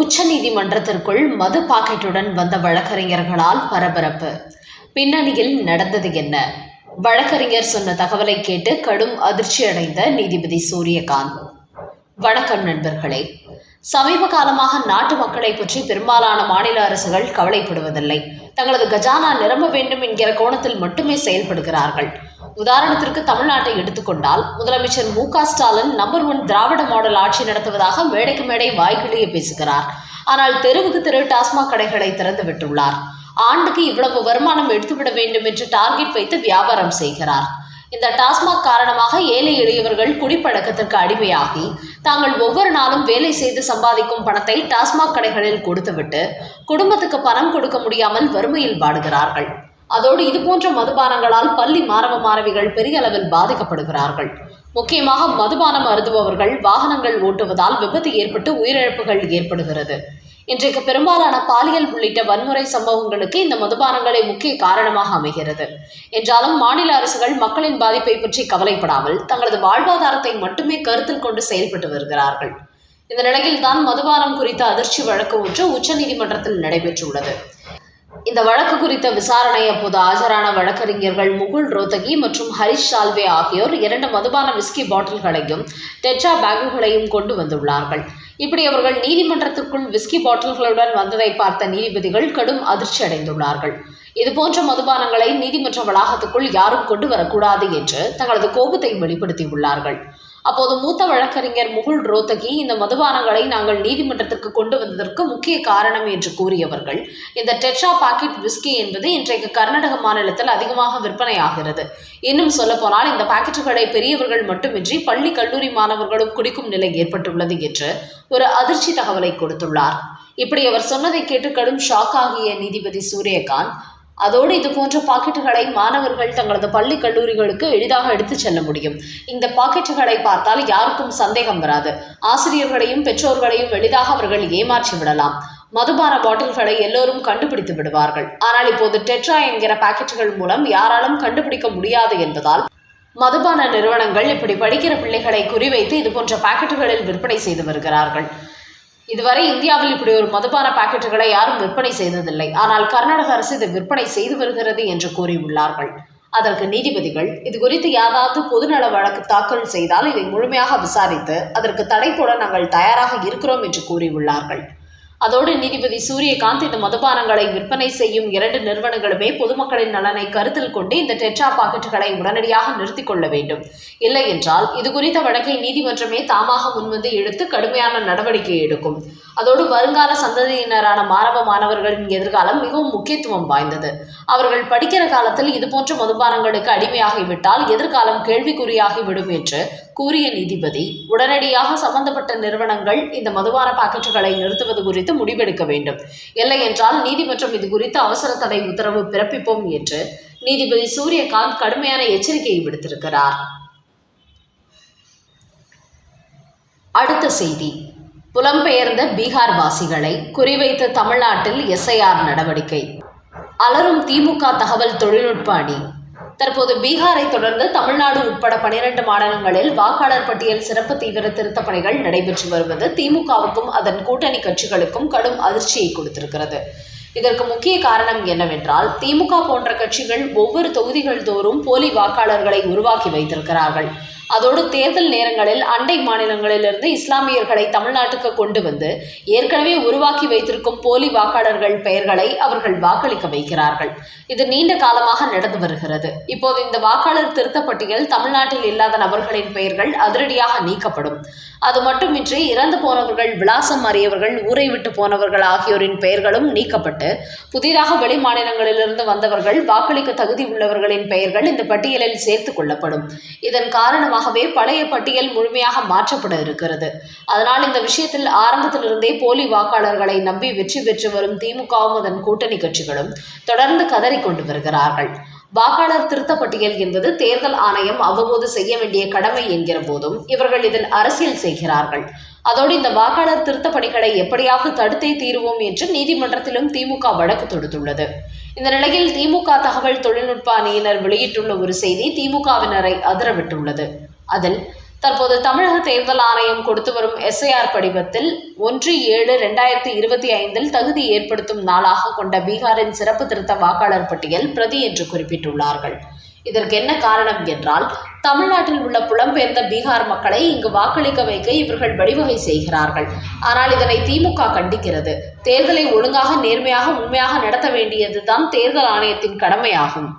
உச்சநீதிமன்றத்திற்குள் மது பாக்கெட்டுடன் வந்த வழக்கறிஞர்களால் பரபரப்பு. பின்னணியில் நடந்தது என்ன? வழக்கறிஞர் சொன்ன தகவலை கேட்டு கடும் அதிர்ச்சியடைந்த நீதிபதி சூரியகாந்த். வணக்கம் நண்பர்களே. சமீப காலமாக நாட்டு மக்களை பற்றி பெரும்பாலான மாநில அரசுகள் கவலைப்படுவதில்லை. தங்களது கஜானா நிரம்ப வேண்டும் என்கிற கோணத்தில் மட்டுமே செயல்படுகிறார்கள். உதாரணத்திற்கு தமிழ்நாட்டை எடுத்துக்கொண்டால் முதலமைச்சர் M K Stalin number one Dravida model ஆட்சி நடத்துவதாக மேடைக்கு மேடை வாய்க்கிலேயே பேசுகிறார். ஆனால் தெருவுக்கு தெரு டாஸ்மாக் கடைகளை திறந்து விட்டுள்ளார். ஆண்டுக்கு இவ்வளவு வருமானம் எடுத்துவிட வேண்டும் என்று டார்கெட் வைத்து வியாபாரம் செய்கிறார். இந்த டாஸ்மாக் காரணமாக ஏழை எளியவர்கள் குடிப்பழக்கத்திற்கு அடிமையாகி தாங்கள் ஒவ்வொரு நாளும் வேலை செய்து சம்பாதிக்கும் பணத்தை டாஸ்மாக் கடைகளில் கொடுத்துவிட்டு குடும்பத்துக்கு பணம் கொடுக்க முடியாமல் வறுமையில் வாடுகிறார்கள். அதோடு இதுபோன்ற மதுபானங்களால் பள்ளி மாணவ மாணவிகள் பெரிய அளவில் பாதிக்கப்படுகிறார்கள். முக்கியமாக மதுபானம் அருந்துபவர்கள் வாகனங்கள் ஓட்டுவதால் விபத்து ஏற்பட்டு உயிரிழப்புகள் ஏற்படுகிறது. இன்றைக்கு பெரும்பாலான பாலியல் உள்ளிட்ட வன்முறை சம்பவங்களுக்கு இந்த மதுபானங்களே முக்கிய காரணமாக அமைகிறது. என்றாலும் மாநில அரசுகள் மக்களின் பாதிப்பை பற்றி கவலைப்படாமல் தங்களது வாழ்வாதாரத்தை மட்டுமே கருத்தில் கொண்டு செயல்பட்டு வருகிறார்கள். இந்த நிலையில்தான் மதுபானம் குறித்த அதிர்ச்சி வழக்கு ஒன்று உச்சநீதிமன்றத்தில் நடைபெற்றுள்ளது. இந்த வழக்கு குறித்த விசாரணை அப்போது ஆஜரான வழக்கறிஞர்கள் முகுல் ரோத்தகி மற்றும் ஹரிஷ் சால்வே ஆகியோர் இரண்டு மதுபான விஸ்கி பாட்டில்களையும் டெட்ரா பேக்குகளையும் கொண்டு வந்துள்ளார்கள். இப்படி அவர்கள் நீதிமன்றத்திற்குள் விஸ்கி பாட்டில்களுடன் வந்ததை பார்த்த நீதிபதிகள் கடும் அதிர்ச்சி அடைந்துள்ளார்கள். இதுபோன்ற மதுபானங்களை நீதிமன்ற வளாகத்துக்குள் யாரும் கொண்டு வரக்கூடாது என்று தங்களது கோபத்தை வெளிப்படுத்தியுள்ளார்கள். அப்போது மூத்த வழக்கறிஞர் முகுல் ரோத்தகி இந்த மதுபானங்களை நாங்கள் நீதிமன்றத்திற்கு கொண்டு வந்ததற்கு முக்கிய காரணம் என்று கூறியவர்கள் இந்த டெட்ரா பாக்கெட் விஸ்கி என்பது இன்றைக்கு கர்நாடக மாநிலத்தில் அதிகமாக விற்பனையாகிறது. இன்னும் சொல்லப்போனால் இந்த பாக்கெட்டுகளை பெரியவர்கள் மட்டுமின்றி பள்ளி கல்லூரி மாணவர்களும் குடிக்கும் நிலை ஏற்பட்டுள்ளது என்று ஒரு அதிர்ச்சி தகவலை கொடுத்துள்ளார். இப்படி அவர் சொன்னதை கேட்டு கடும் ஷாக் ஆகிய நீதிபதி சூரியகாந்த் அதோடு இது போன்ற பாக்கெட்டுகளை மாணவர்கள் தங்களது பள்ளி கல்லூரிகளுக்கு எளிதாக எடுத்துச் செல்ல முடியும். இந்த பாக்கெட்டுகளை பார்த்தால் யாருக்கும் சந்தேகம் வராது. ஆசிரியர்களையும் பெற்றோர்களையும் எளிதாக அவர்கள் ஏமாற்றி விடலாம். மதுபான பாட்டில்களை எல்லோரும் கண்டுபிடித்து விடுவார்கள். ஆனால் இப்போது டெட்ரா என்கிற பாக்கெட்டுகள் மூலம் யாராலும் கண்டுபிடிக்க முடியாது என்பதால் மதுபான நிறுவனங்கள் இப்படி படிக்கிற பிள்ளைகளை குறிவைத்து இது போன்ற பாக்கெட்டுகளில் விற்பனை செய்து வருகிறார்கள். இதுவரை இந்தியாவில் இப்படி ஒரு மதுபான பாக்கெட்டுகளை யாரும் விற்பனை செய்ததில்லை. ஆனால் கர்நாடக அரசு இதை விற்பனை செய்து வருகிறது என்று கூறியுள்ளார்கள். அதற்கு நீதிபதிகள் இது குறித்து யாராவது பொதுநல வழக்கு தாக்கல் செய்தால் இதை முழுமையாக விசாரித்து அதற்கு தடை போட நாங்கள் தயாராக இருக்கிறோம் என்று கூறியுள்ளார்கள். அதோடு நீதிபதி சூரியகாந்த் இந்த மதுபானங்களை விற்பனை செய்யும் இரண்டு நிறுவனங்களுமே பொதுமக்களின் நலனை கருத்தில் கொண்டு இந்த டெட்ரா பாக்கெட்டுகளை உடனடியாக நிறுத்திக் கொள்ள வேண்டும். இல்லை என்றால் இது குறித்த வழக்கை நீதிமன்றமே தாமாக முன்வந்து எடுத்து கடுமையான நடவடிக்கை எடுக்கும். அதோடு வருங்கால சந்ததியினரான மாணவ மாணவர்களின் எதிர்காலம் மிகவும் முக்கியத்துவம் வாய்ந்தது. அவர்கள் படிக்கிற காலத்தில் இதுபோன்ற மதுபானங்களுக்கு அடிமையாகிவிட்டால் எதிர்காலம் கேள்விக்குறியாகிவிடும் என்று கூறிய நீதிபதி உடனடியாக சம்பந்தப்பட்ட நிறுவனங்கள் இந்த மதுபான பாக்கெட்டுகளை நிறுத்துவது குறித்து முடிவெடுக்க வேண்டும். இல்லை என்றால் நீதிமன்றம் இது குறித்து அவசர தடை உத்தரவு பிறப்பிப்போம் என்று நீதிபதி சூரியகாந்த் கடுமையான எச்சரிக்கையை விடுத்திருக்கிறார். அடுத்த செய்தி. புலம்பெயர்ந்த பீகார் வாசிகளை குறிவைத்த தமிழ்நாட்டில் எஸ்ஐஆர் நடவடிக்கை. அலரும் திமுக தகவல் தொழில்நுட்ப அணி. தற்போது பீகாரை தொடர்ந்து தமிழ்நாடு உட்பட பனிரெண்டு மாநிலங்களில் வாக்காளர் பட்டியல் சிறப்பு தீவிர திருத்தப் பணிகள் நடைபெற்று வருவது திமுகவுக்கும் அதன் கூட்டணி கட்சிகளுக்கும் கடும் அதிர்ச்சியை கொடுத்திருக்கிறது. இதற்கு முக்கிய காரணம் என்னவென்றால் திமுக போன்ற கட்சிகள் ஒவ்வொரு தொகுதிகள் தோறும் போலி வாக்காளர்களை உருவாக்கி வைத்திருக்கிறார்கள். அதோடு தேர்தல் நேரங்களில் அண்டை மாநிலங்களிலிருந்து இஸ்லாமியர்களை தமிழ்நாட்டுக்கு கொண்டு வந்து ஏற்கனவே உருவாக்கி வைத்திருக்கும் போலி வாக்காளர்கள் பெயர்களை அவர்கள் வாக்களிக்க வைக்கிறார்கள். இது நீண்ட காலமாக நடந்து வருகிறது. இப்போது இந்த வாக்காளர் திருத்த பட்டியல் தமிழ்நாட்டில் இல்லாத நபர்களின் பெயர்கள் அதிரடியாக நீக்கப்படும். அது மட்டுமின்றி இறந்து போனவர்கள் விலாசம் அறியவர்கள் ஊரை விட்டு போனவர்கள் ஆகியோரின் பெயர்களும் நீக்கப்பட்டு புதிதாக வெளி மாநிலங்களிலிருந்து வந்தவர்கள் வாக்களிக்க தகுதி உள்ளவர்களின் பெயர்கள் இந்த பட்டியலில் சேர்த்துக் கொள்ளப்படும். இதன் காரணமாக காரணமாகவே பழைய பட்டியல் முழுமையாக மாற்றப்பட இருக்கிறது. அதனால் இந்த விஷயத்தில் ஆரம்பத்திலிருந்தே போலி வாக்காளர்களை நம்பி வெற்றி பெற்று வரும் திமுகவும் அதன் கூட்டணி கட்சிகளும் தொடர்ந்து கதறிக் கொண்டு வருகிறார்கள். வாக்காளர் திருத்த பட்டியல் என்பது தேர்தல் ஆணையம் அவ்வப்போது செய்ய வேண்டிய கடமை என்கிற போதும் இவர்கள் இதில் அரசியல் செய்கிறார்கள். அதோடு இந்த வாக்காளர் திருத்த பணிகளை எப்படியாவது தடுத்தே தீருவோம் என்று நீதிமன்றத்திலும் திமுக வழக்கு தொடுத்துள்ளது. இந்த நிலையில் திமுக தகவல் தொழில்நுட்ப அணியினர் வெளியிட்டுள்ள ஒரு செய்தி திமுகவினரை அதிரவிட்டுள்ளது. அதில் தற்போது தமிழக தேர்தல் ஆணையம் கொடுத்து வரும் எஸ்ஐஆர் படிவத்தில் ஒன்று ஏழு ரெண்டாயிரத்தி இருபத்தி ஐந்தில் தகுதி ஏற்படுத்தும் நாளாக கொண்ட பீகாரின் சிறப்பு திருத்த வாக்காளர் பட்டியல் பிரதி என்று குறிப்பிட்டுள்ளார்கள். இதற்கு என்ன காரணம் என்றால் தமிழ்நாட்டில் உள்ள புலம்பெயர்ந்த பீகார் மக்களை இங்கு வாக்களிக்க வைக்க இவர்கள் வழிவகை செய்கிறார்கள். ஆனால் இதனை திமுக கண்டிக்கிறது. தேர்தலை ஒழுங்காக நேர்மையாக உண்மையாக நடத்த வேண்டியதுதான் தேர்தல் ஆணையத்தின் கடமையாகும்.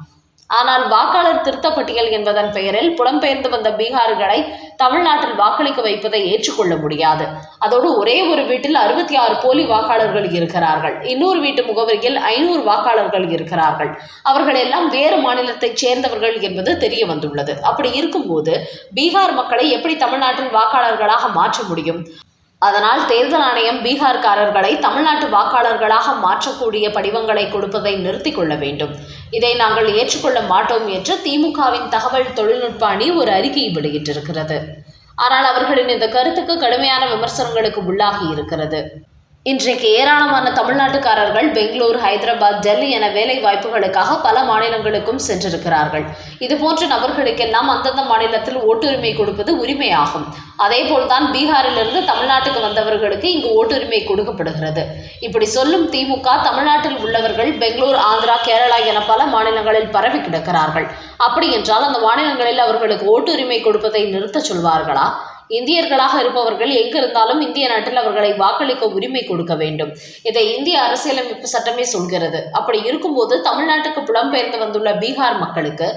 ஆனால் வாக்காளர் திருத்தப்பட்டியல் என்பதன் பெயரில் புலம்பெயர்ந்து வந்த பீகார்களை தமிழ்நாட்டில் வாக்களிக்க வைப்பதை ஏற்றுக்கொள்ள முடியாது. அதோடு ஒரே ஒரு வீட்டில் அறுபத்தி ஆறு போலி வாக்காளர்கள் இருக்கிறார்கள். இன்னொரு வீட்டு முகவரியில் ஐநூறு வாக்காளர்கள் இருக்கிறார்கள். அவர்கள் எல்லாம் வேறு மாநிலத்தைச் சேர்ந்தவர்கள் என்பது தெரிய வந்துள்ளது. அப்படி இருக்கும்போது பீகார் மக்களை எப்படி தமிழ்நாட்டில் வாக்காளர்களாக மாற்ற முடியும்? அதனால் தேர்தல் ஆணையம் பீகார்காரர்களை தமிழ்நாட்டு வாக்காளர்களாக மாற்றக்கூடிய படிவங்களை கொடுப்பதை நிறுத்திக் கொள்ள வேண்டும். இதை நாங்கள் ஏற்றுக்கொள்ள மாட்டோம் என்று திமுகவின் தகவல் தொழில்நுட்ப அணி ஒரு அறிக்கையை வெளியிட்டிருக்கிறது. ஆனால் அவர்களின் இந்த கருத்துக்கு கடுமையான விமர்சனங்களுக்கு உள்ளாகி இருக்கிறது. இன்றைக்கு ஏராளமான தமிழ்நாட்டுக்காரர்கள் பெங்களூர் ஹைதராபாத் டெல்லி என வேலை வாய்ப்புகளுக்காக பல மாநிலங்களுக்கும் சென்றிருக்கிறார்கள். இதுபோன்ற நபர்களுக்கெல்லாம் அந்தந்த மாநிலத்தில் ஓட்டுரிமை கொடுப்பது உரிமையாகும். அதேபோல்தான் பீகாரிலிருந்து தமிழ்நாட்டுக்கு வந்தவர்களுக்கு இங்கு ஓட்டுரிமை கொடுக்கப்படுகிறது. இப்படி சொல்லும் திமுக தமிழ்நாட்டில் உள்ளவர்கள் பெங்களூர் ஆந்திரா கேரளா என பல மாநிலங்களில் பரவி கிடக்கிறார்கள். அப்படி என்றால் அந்த மாநிலங்களில் அவர்களுக்கு ஓட்டுரிமை கொடுப்பதை நிறுத்தச் சொல்வார்களா? இந்தியர்களாக இருப்பவர்கள் எங்கிருந்தாலும் இந்திய நாட்டில் அவர்களை வாக்களிக்க உரிமை கொடுக்க வேண்டும். இதை இந்திய அரசியலமைப்பு சட்டமே சொல்கிறது. அப்படி இருக்கும்போது தமிழ்நாட்டுக்கு புலம்பெயர்ந்து வந்துள்ள பீகார் மக்களுக்கு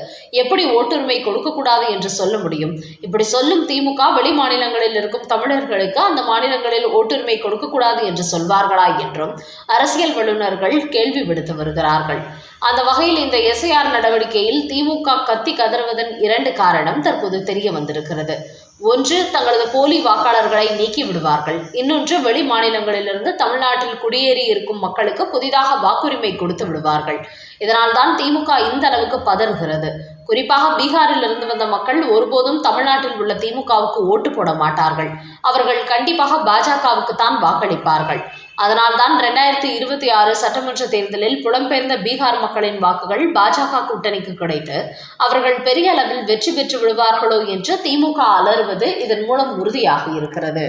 எப்படி ஓட்டுரிமை கொடுக்கக்கூடாது என்று சொல்ல முடியும்? இப்படி சொல்லும் திமுக வெளி மாநிலங்களில் இருக்கும் தமிழர்களுக்கு அந்த மாநிலங்களில் ஓட்டுரிமை கொடுக்கக்கூடாது என்று சொல்வார்களா என்றும் அரசியல் வல்லுநர்கள் கேள்வி விடுத்து வருகிறார்கள். அந்த வகையில் இந்த எஸ்ஐஆர் நடவடிக்கையில் திமுக கத்தி கதறுவதன் இரண்டு காரணம் தற்போது தெரிய வந்திருக்கிறது. ஒன்று தங்களது போலி வாக்காளர்களை நீக்கி விடுவார்கள். இன்னொன்று வெளி மாநிலங்களிலிருந்து தமிழ்நாட்டில் குடியேறி இருக்கும் மக்களுக்கு புதிதாக வாக்குரிமை கொடுத்து விடுவார்கள். இதனால்தான் திமுக இந்த அளவுக்கு பதறுகிறது. குறிப்பாக பீகாரில் இருந்து வந்த மக்கள் ஒருபோதும் தமிழ்நாட்டில் உள்ள திமுகவுக்கு ஓட்டு போட மாட்டார்கள். அவர்கள் கண்டிப்பாக பாஜகவுக்கு தான் வாக்களிப்பார்கள். அதனால்தான் ரெண்டாயிரத்தி இருபத்தி ஆறு சட்டமன்ற தேர்தலில் புலம்பெயர்ந்த பீகார் மக்களின் வாக்குகள் பாஜக கூட்டணிக்கு கிடைத்து அவர்கள் பெரிய அளவில் வெற்றி பெற்று விடுவார்களோ என்று திமுக அலறுவது இதன் மூலம் உறுதியாக இருக்கிறது.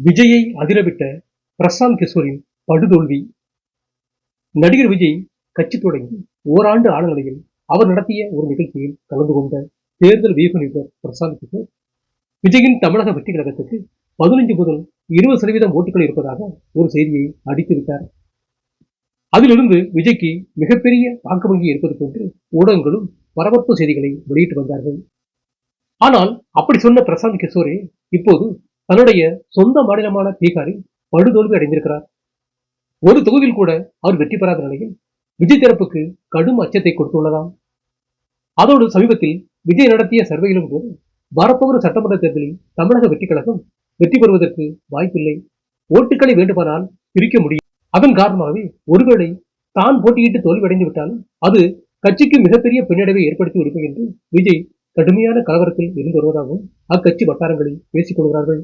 விஜயை அதிரவிட்ட பிரசாந்த் கிஷோரின் படுதோல்வி. நடிகர் விஜய் கட்சி தொடங்கி ஓராண்டு ஆன நிலையில் அவர் நடத்திய ஒரு நிகழ்ச்சியில் கலந்து கொண்ட தேர்தல் வியூக நிபுணர் பிரசாந்த் கிஷோர் விஜயின் தமிழக வெற்றி கழகத்துக்கு பதினைஞ்சு முதல் இருபது சதவீதம் ஓட்டுகள் இருப்பதாக ஒரு செய்தியை அடித்துவிட்டார். அதிலிருந்து விஜய்க்கு மிகப்பெரிய வாக்கு வங்கி இருப்பது போன்று ஊடகங்களும் பரபரப்பு செய்திகளை வெளியிட்டு வந்தார்கள். ஆனால் அப்படி சொன்ன பிரசாந்த் கிஷோரே இப்போது தன்னுடைய சொந்த மாநிலமான பீகாரில் படுதோல்வி அடைந்திருக்கிறார். ஒரு தொகுதியில் கூட அவர் வெற்றி பெறாத நிலையில் விஜய் தரப்புக்கு கடும் அச்சத்தை கொடுத்துள்ளதாம். அதோடு சமீபத்தில் விஜய் நடத்திய சர்வேயிலும் போது வரப்போகிற சட்டமன்ற தேர்தலில் தமிழக வெற்றி கழகம் வெற்றி பெறுவதற்கு வாய்ப்பில்லை. ஓட்டுகளை வேண்டுமானால் பிரிக்க முடியும். அதன் காரணமாகவே ஒருவேளை தான் போட்டியிட்டு தோல்வியடைந்து விட்டாலும் அது கட்சிக்கு மிகப்பெரிய பின்னடைவை ஏற்படுத்தி விடுக்கும் என்று விஜய் கடுமையான கலவரத்தில் இருந்து வருவதாகவும் அக்கட்சி வட்டாரங்களில் பேசிக் கொள்கிறார்கள்.